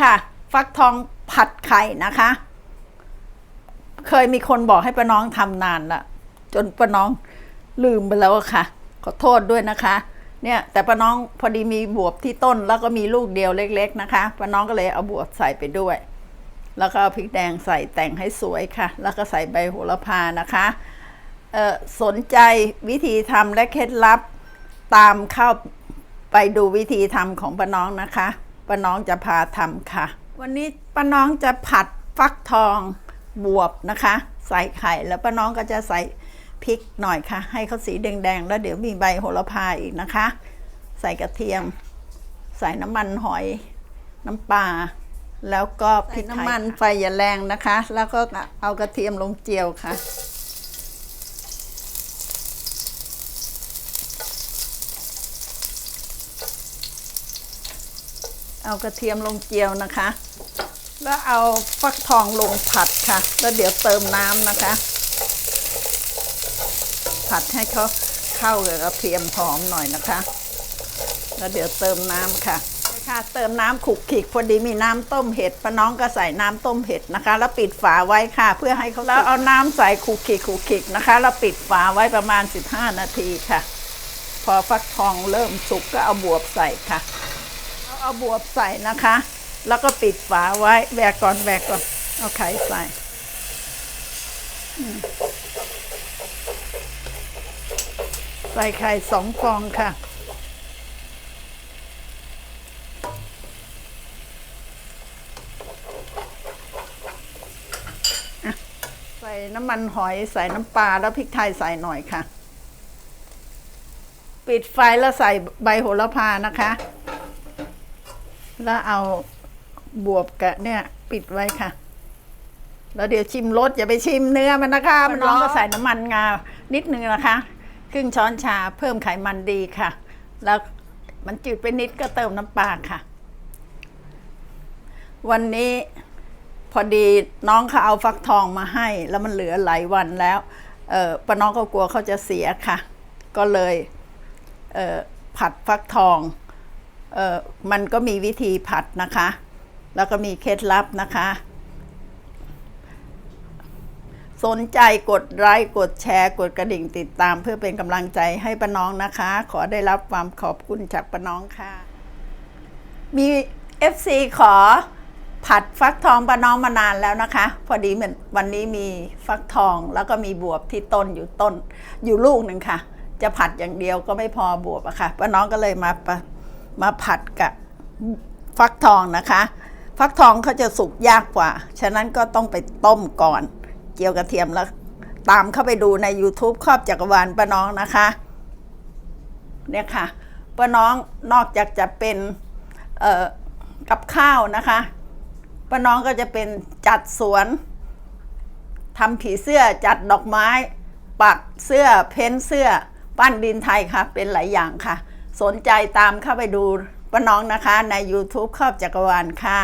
ค่ะ ฟักทองผัดไข่นะคะ เคยมีคนบอกให้ป้าน้องทำนานละจนป้าน้องลืมไปแล้วค่ะ ขอโทษด้วยนะคะ เนี่ย แต่ป้าน้องพอดีมีบวบที่ต้นแล้วก็มีลูกเดียวเล็ก ๆ นะคะป้าน้องก็เลยเอาบวบใส่ไปด้วย แล้วก็เอาพริกแดงใส่แต่งให้สวยค่ะ แล้วก็ใส่ใบโหระพานะคะเออสนใจวิธีทำและเคล็ดลับตามเข้าไปดูวิธีทำของป้าน้องนะคะ ป้าน้องจะพาทำค่ะ วันนี้ป้าน้องจะผัดฟักทองบวบนะคะ ใส่ไข่แล้วป้าน้องก็จะใส่พริกหน่อยค่ะ ให้เขาสีแดงๆ แล้วเดี๋ยวมีใบโหระพาอีกนะคะ ใส่กระเทียม ใส่น้ำมันหอยน้ำปลาแล้วก็พริกไทยน้ำมันไฟอย่าแรงนะคะ แล้วก็เอากระเทียมลงเจียวค่ะ เอากระเทียมลงเจียวนะคะ แล้วเอาฟักทองลงผัดค่ะ แล้วเดี๋ยวเติมน้ำนะคะ ผัดให้เขาเข้ากับกระเทียมหอมหน่อยนะคะ แล้วเดี๋ยวเติมน้ำค่ะค่ะเติมน้ำขุกขิกพอดีมีน้ำต้มเห็ดป้าน้องก็ใส่น้ำต้มเห็ดนะคะ แล้วปิดฝาไว้ค่ะ เพื่อให้เขาแล้วเอาน้ำใส่ขุกขิกขุกขิกนะคะ แล้วปิดฝาไว้ประมาณ 15 นาทีค่ะ พอฟักทองเริ่มสุกก็เอาบวบใส่ค่ะ เอาบวบใส่นะคะ แล้วก็ปิดฝาไว้แบกก่อนแบกก่อนเอาไข่ใส่ใส่ไข่สองฟองค่ะ ใส่น้ำมันหอยใส่น้ำปลาแล้วพริกไทยใส่หน่อยค่ะ ปิดไฟแล้วใส่ใบโหระพานะคะ แล้วเอาบวบกะเนี่ย ปิดไว้ค่ะ แล้วเดี๋ยวชิมรสอย่าไปชิมเนื้อมันนะคะ มันร้อนก็ใส่น้ำมันงา นิดนึงนะคะ ครึ่งช้อนชาเพิ่มไขมันดีค่ะ แล้วมันจืดไปนิดก็เติมน้ำปลาค่ะ วันนี้พอดีน้องเขาเอาฟักทองมาให้ แล้วมันเหลือหลายวันแล้ว เออป้าน้องก็กลัวเขาจะเสียค่ะ ก็เลยเออผัดฟักทอง เออมันก็มีวิธีผัดนะคะ แล้วก็มีเคล็ดลับนะคะ สนใจกดไลค์กดแชร์ กดกระดิ่งติดตาม เพื่อเป็นกำลังใจให้ป้าน้องนะคะ ขอได้รับความขอบคุณจากป้าน้องค่ะ มี FC ขอผัดฟักทองป้าน้องมานานแล้วนะคะ พอดีเหมือนวันนี้มีฟักทองแล้วก็มีบวบที่ต้นอยู่ต้น อยู่ลูกหนึ่งค่ะ จะผัดอย่างเดียวก็ไม่พอบวบอะค่ะป้าน้องก็เลยมาปะ มาผัดกับฟักทองนะคะ ฟักทองเขาจะสุกยากกว่า ฉะนั้นก็ต้องไปต้มก่อน เจียวกระเทียมแล้ว ตามเข้าไปดูใน YouTube ครอบจักรวาลป้าน้องนะคะ เนี่ยค่ะป้าน้องนอกจากจะเป็นกับข้าวนะคะป้าน้องก็จะเป็นจัดสวนทำผีเสื้อจัดดอกไม้ ปักเสื้อเพ้นเสื้อ ปั้นดินไทยค่ะ เป็นหลายอย่างค่ะ สนใจตามเข้าไปดูป้าน้องนะคะใน YouTube ครอบจักรวาลค่ะ